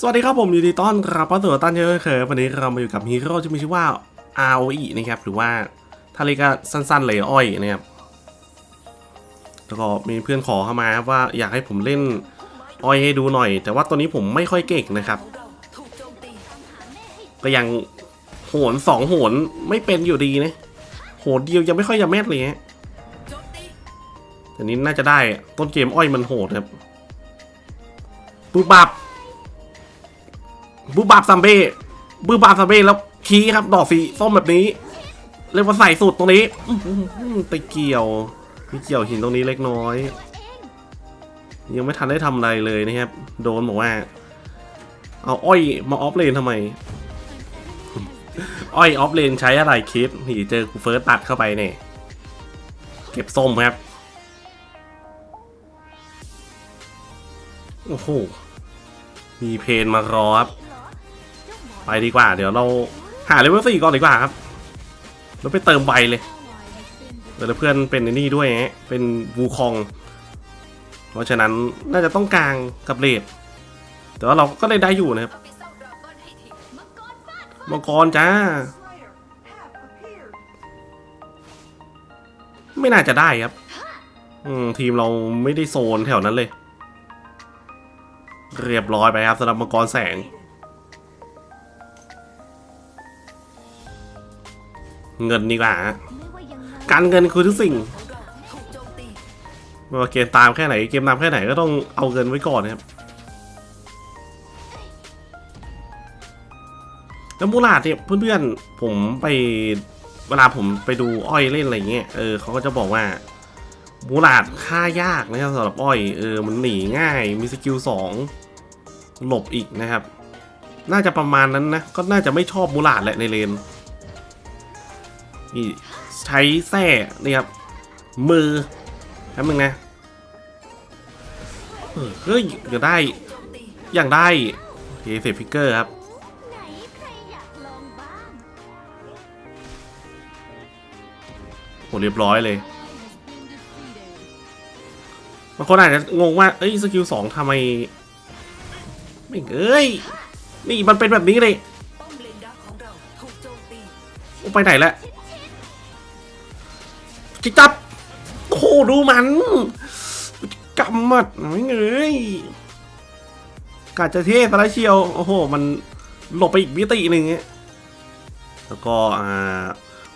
สวัสดีครับผมยินดีต้อนรับเข้าสู่ตั้นเยอะเคยวันนี้เรามาอยู่กับฮีโร่ที่มีชื่อว่า ROE นะครับหรือว่าถ้าเรียกก็สั้นๆเลยอ้อยนะครับแล้วก็มีเพื่อนขอเข้ามาว่าอยากให้ผมเล่นอ้อยให้ดูหน่อย แต่ว่าตัวนี้ผมไม่ค่อยเก่งนะครับ ก็ยังโหนสองโหนไม่เป็นอยู่ดีนะโหนเดียวยังไม่ค่อยจะแม่นเลยฮะแต่นี้น่าจะได้ต้นเกมอ้อยมันโหดครับปุ๊บปับ บูบาบซัมเบ้บูบาบซัมเบ้แล้วคีครับดอกสีส้มแบบนี้ เรียกว่าใส่สุดตรงนี้ไปเกี่ยวไปเกี่ยวหินตรงนี้เล็กน้อย ยังไม่ทันได้ทำอะไรเลยนะครับ โดนบอกว่า เอาอ้อยมาออฟเลนทำไม อ้อยออฟเลนใช้อะไรคิดนี่เจอกูเฟิร์สตัดเข้าไปเนี่ยเก็บส้มครับ โอ้โห มีเพนมารอครับ ไปดีกว่า เดี๋ยวเราหาเลเวลสี่ก่อนดีกว่าครับแล้วไปเติมใบเลยเดี๋ยวเพื่อนเป็นนี่ด้วยฮะเป็นวูคอง เพราะฉะนั้นน่าจะต้องกลางกับเลดแต่ว่าเราก็เล่นได้อยู่นะครับมังกรจ้า ไม่น่าจะได้ครับ อืมทีมเราไม่ได้โซนแถวนั้นเลย เรียบร้อยไปครับสำหรับมังกรแสง เงินดีกว่าฮะการเงินคือทุกสิ่งไม่ว่าเกมตามแค่ไหนเกมนำแค่ไหนก็ต้องเอาเงินไว้ก่อนนะครับแล้วมูลาดเนี่ยเพื่อนๆผมไปเวลาผมไปดูอ้อยเล่นอะไรเงี้ยเออเขาก็จะบอกว่ามูลาดฆ่ายากนะครับสำหรับอ้อยเออมันหนีง่ายมีสกิลสองหลบอีกนะครับ น่าจะประมาณนั้นนะก็น่าจะไม่ชอบมูลาดแหละในเลน นี่ใช้แส้นี่ครับ มือแป๊บนึงนะเฮ้ยอยากได้ อย่ากได้เคเซฟิกเกอร์ครับไหนใครอยากลองบ้างโหเรียบร้อยเลยบางคนอาจจะงงว่า เอ้ยสกิลสองทำไม ไม่เอ้ย นี่มันเป็นแบบนี้เลยโอ้ไปไหนแล้ว จิจับโอ้ดูมันกำมัดไม่เงยกาจะเทสอะไรเชียว โอ้โห มันหลบไปอีกมิติหนึ่งแล้วก็อ่า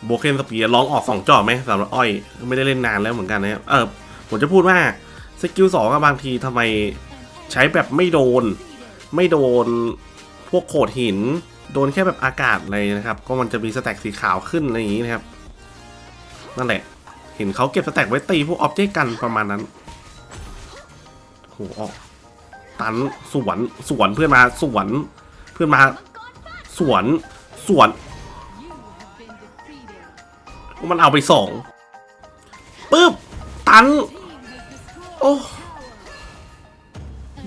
โบเคนสเปียร์ลองออกสองจอบไหมสำหรับอ้อย ไม่ได้เล่นนานแล้วเหมือนกันนะครับเออผมจะพูดว่าสกิลสองบางทีทำไมใช้แบบไม่โดน ไม่โดนพวกโขดหิน โดนแค่แบบอากาศอะไรนะครับ ก็มันจะมีสแต็กสีขาวขึ้นอะไรอย่างนี้นะครับ นั่นแหละ เห็นเขาเก็บสแต็กไว้ตีพวกออบเจกต์กันประมาณนั้นโหออกตันสวนสวนเพื่อนมาสวนเพื่อนมาสวนสวนมันเอาไปสองปึ๊บตัน โอ้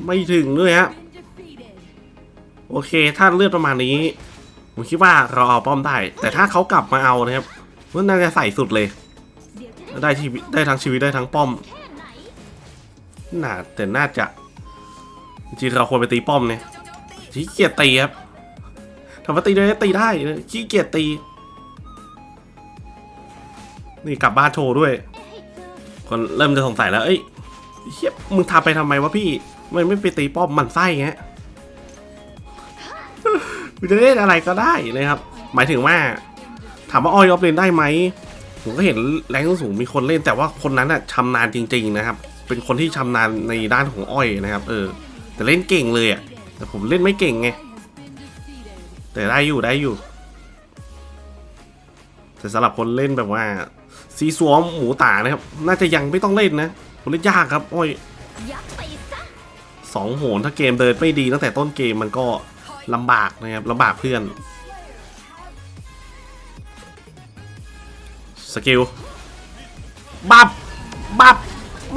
ไม่ถึงด้วยฮะโอเค ถ้าเลือดประมาณนี้ ผมคิดว่าเราเอาป้อมได้ แต่ถ้าเขากลับมาเอานะครับมันน่าจะใส่สุดเลย ได้ชีวิตได้ทั้งชีวิตได้ทั้งป้อม น่าแต่น่าจะ จริงเราควรไปตีป้อมเนี่ยขี้เกียจตีครับทำมาตีได้ตีได้ขี้เกียจตี นี่กลับบ้านโชว์ด้วย คนเริ่มจะสงสัยแล้วเอ้ยเฮียมึงทำไปทำไมวะพี่มันไม่ไปตีป้อมมันไส้เงี้ยมึงจะเล่นอะไรก็ได้นะครับ หมายถึงว่า ถามว่าออยออฟเลนได้ไหม ผมก็เห็นแรงสูงมีคนเล่นแต่ว่าคนนั้นอะชำนาญจริง ๆ นะครับ เป็นคนที่ชำนาญในด้านของอ้อยนะครับ เออ แต่เล่นเก่งเลยอะแต่ผมเล่นไม่เก่งไงแต่ได้อยู่ได้อยู่ แต่สำหรับคนเล่นแบบว่า ซีซัวหมูตานะครับ น่าจะยังไม่ต้องเล่นนะผมเล่นยากครับ อ้อยสองโหนถ้าเกมเดินไม่ดีตั้งแต่ต้นเกมมันก็ลำบากนะครับลำบากเพื่อน สกิลบับบับ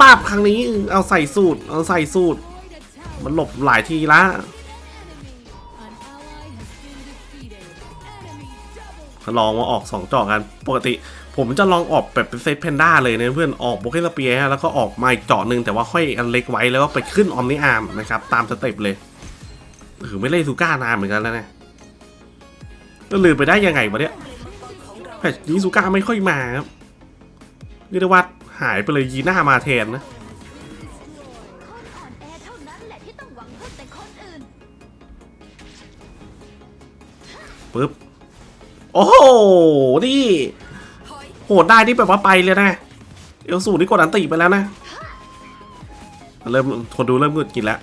บับครั้งนี้เอาใส่สูตร เอาใส่สูตร มันหลบหลายทีละลองมาออกสองจอกกัน ปกติ ผมจะลองออกแบบเป็นเซตเพนด้าเลยนะเพื่อนออกโบเกสเปียแล้วก็ออกมาอีกเจาะหนึ่งแต่ว่าค่อยอันเล็กไว้แล้วก็ไปขึ้นออมนิอาร์มนะครับ ตามสเต็ปเลยถือไม่เล่นซูก้านานเหมือนกันแล้วนะก็ลืมไปได้ยังไงวะเนี่ย แพทนี้ซูก้าไม่ค่อยมาครับเรียกได้ว่าหายไปเลยยีน่ามาแทนนะปึ๊บ โอ้โห นี่ โหดได้นี่แบบว่าไปเลยนะ เอลสูนี่กดอันติไปแล้วนะ เริ่มคนดูเริ่มงุดกินแล้ว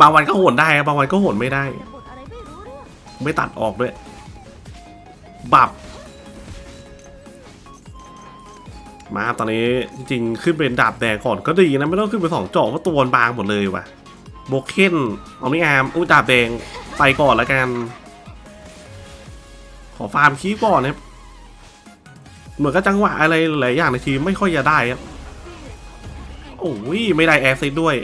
บางวันก็โหดได้ บางวันก็โหดไม่ได้ ไม่ตัดออกด้วย บับ มาครับตอนนี้จริงๆ ขึ้นเป็นดาบแดงก่อนก็ดีนะ ไม่ต้องขึ้นไปสองจอกเพราะตัวบางหมดเลยว่ะโบเคนเอาไม่อาร์มอุ้ยดาบแดงไปก่อนแล้วกัน ขอฟาร์มคีบก่อนนะครับเหมือนก็จังหวะอะไรหลายอย่างในทีมไม่ค่อยจะได้ครับโอ้ยไม่ได้แอร์ซิดด้วย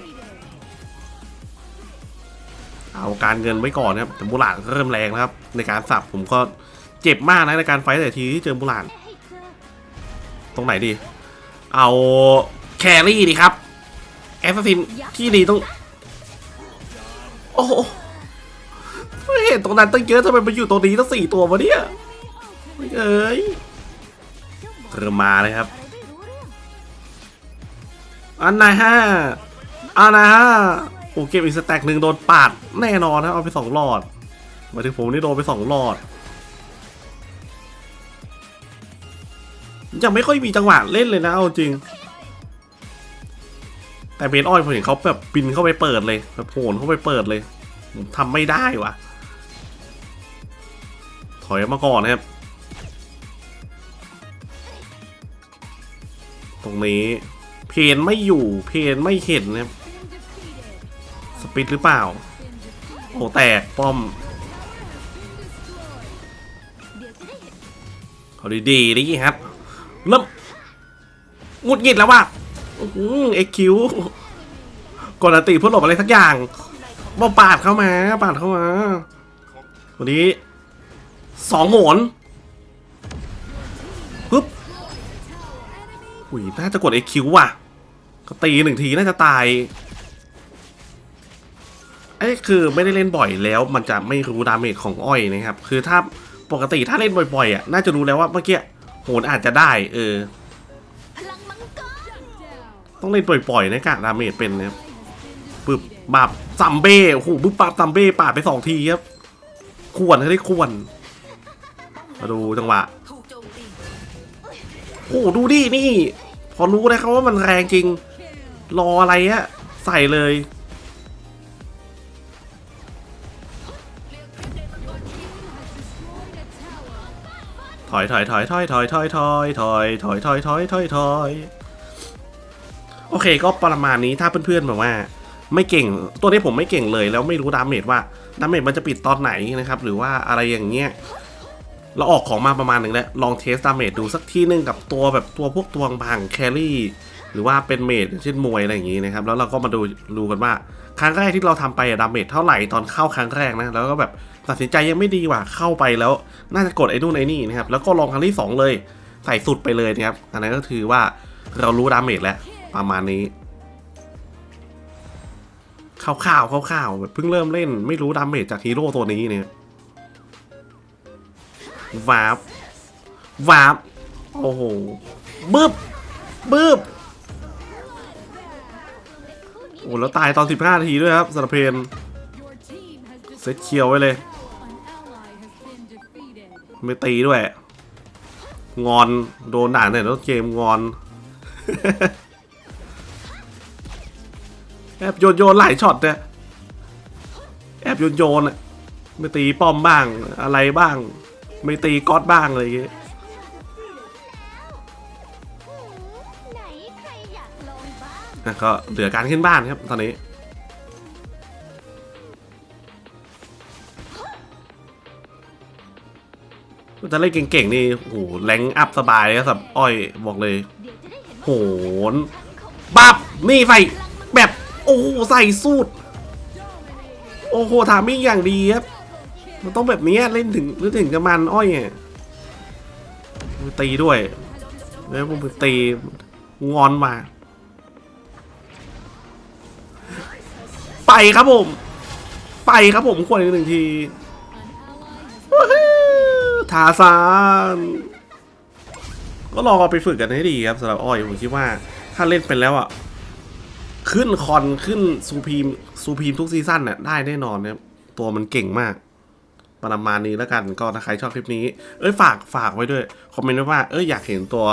เอาการเงินไว้ก่อนนะครับแต่มูหลานก็เริ่มแรงแล้วครับ ในการสับผมก็ เจ็บมากนะในการไฟแต่ทีที่เจอมูหลานตรงไหนดี เอาแครี่ดีครับแอสซินที่ดีต้อง โอ้โหไม่เห็นตรงนั้นตั้งเยอะทำไมมาอยู่ตรงนี้ตั้งสี่ตัววะเนี่ยเอ้ยเจ้าบอกเริ่มมาเลยครับอะไรไม่รู้เรื่องอันนายห้าอันนายห้าโอ้เก็บอีกสแต็กหนึ่งโดนปาดแน่นอนนะเอาไปสองหลอดหมายถึงผมนี่โดนไปสองหลอด ยังไม่ค่อยมีจังหวะเล่นเลยนะเอาจริง แต่เบนออยผมเห็นเขาแบบบินเข้าไปเปิดเลยแบบโผล่เข้าไปเปิดเลยผมทำไม่ได้วะถอยมาก่อนนะครับ ตรงนี้ เพนไม่อยู่เพนไม่เห็นนะครับสปิดหรือเปล่า โอ้แตกป้อมเดี๋ยวจะได้เห็นเขาดีๆดิครับ เริ่มงุดหงิดแล้วว่ะเอ็กคิวกดอติเพื่อหลบอะไรสักอย่างมาปาดเข้ามาปาดเข้ามาวันนี้สองโหนปึ๊บอุ้ยน่าจะกดเอ็กคิวว่ะ ก็ตีหนึ่งทีน่าจะตายไอ้คือไม่ได้เล่นบ่อยแล้ว มันจะไม่รู้ดาเมจของอ้อยนะครับ คือถ้าปกติถ้าเล่นบ่อยๆอะน่าจะรู้แล้วว่าเมื่อกี้ โหนอาจจะได้ เออ ต้องเล่นปล่อยๆนะกะดาเมจเป็นนะครับปึบบับซัมเบ้โอ้โหปึบปับซัมเบ้ปาดไปสองทีครับ ควรให้ได้ควร มาดูจังหวะโจมตีโอ้โหดูดินี่ พอรู้นะครับว่ามันแรงจริง รออะไรอะใส่เลย ถอยถอยถอยถอยถอยถอยถอยถอยถอยถอยถอยถอยถอยโอเคก็ประมาณนี้ถ้าเพื่อนๆแบบว่า ไม่เก่งตัวนี้ผมไม่เก่งเลย แล้วไม่รู้ดาเมจว่าดาเมจมันจะปิดตอนไหนนะครับ หรือว่าอะไรอย่างเงี้ยเราออกของมาประมาณหนึ่งแล้วลองเทสดาเมจดูสักทีนึงกับตัวแบบตัวพวกตัวบางแครี่ หรือว่าเป็นเมจเช่นมวยอะไรอย่างงี้นะครับ แล้วเราก็มาดูดูกันว่า ครั้งแรกที่เราทำไปดาเมจเท่าไหร่ตอนเข้าครั้งแรกนะแล้วก็แบบตัดสินใจยังไม่ดีว่ะเข้าไปแล้ว น่าจะกดไอ้นู่นไอ้นี่นะครับแล้วก็ลองครั้งที่สองเลยใส่สุดไปเลยนะครับอันนั้นก็คือว่าเรารู้ดาเมจแล้วประมาณนี้คร่าวๆคร่าวๆแบบเพิ่งเริ่มเล่น ไม่รู้ดาเมจจากฮีโร่ตัวนี้เนี่ยวาบวาบโอ้โหบึ้บบึ้บ อ้แล้วตายตอน 15 นาทีด้วยครับสำหรับเพนเซตเคียวไว้เลย ไม่ตีด้วย งอนโดนด่าเนี่ยแล้วเกมงอนแอบโยนโยนหลายช็อตเนี่ยแอบโยนโยนอะไม่ตีป้อมบ้างอะไรบ้าง ไม่ตีก๊อตบ้างอะไรอย่างเงี้ย นะก็เหลือการขึ้นบ้านครับตอนนี้ จะเล่นเก่งๆนี่โอ้โหแรงอัพสบายเลยครับอ้อยบอกเลย โหว่านบับนี่ใส่แบบโอ้โหใส่สูตร โอ้โหถามมิ่งอย่างดีครับ มันต้องแบบนี้เล่นถึงหรือถึงจะมันอ้อยอะตีด้วยแล้วผมตีงอนมา ครับผม ไปครับผมควรอีกหนึ่งทีวู้ฮู้ทาซานก็ลองเอาไปฝึกกันให้ดีครับสำหรับอ้อยผมคิดว่าถ้าเล่นเป็นแล้วอะ ขึ้นคอนขึ้นซูพีมซูพีมทุกซีซั่นน่ะได้แน่นอนเนะครับตัวมันเก่งมาก ประมาณนี้แล้วกันก็ถ้าใครชอบคลิปนี้ เอ้ยฝากฝากไว้ด้วย คอมเมนต์ไว้ว่า เอ้ยอยากเห็นตัว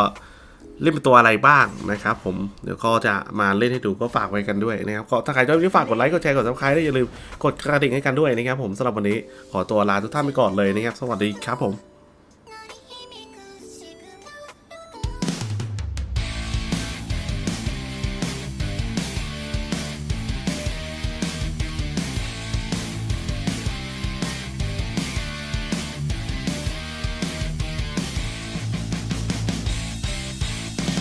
เล่นเป็นตัวอะไรบ้างนะครับผมเดี๋ยวก็จะมาเล่นให้ดูก็ฝากไว้กันด้วยนะครับก็ถ้าใครชอบคลิปฝากกดไลค์กดแชร์กดซับสไครต์ได้อย่าลืมกดกระดิ่งให้กันด้วยนะครับผมสำหรับวันนี้ขอตัวลาทุกท่านไปก่อนเลยนะครับ สวัสดีครับผม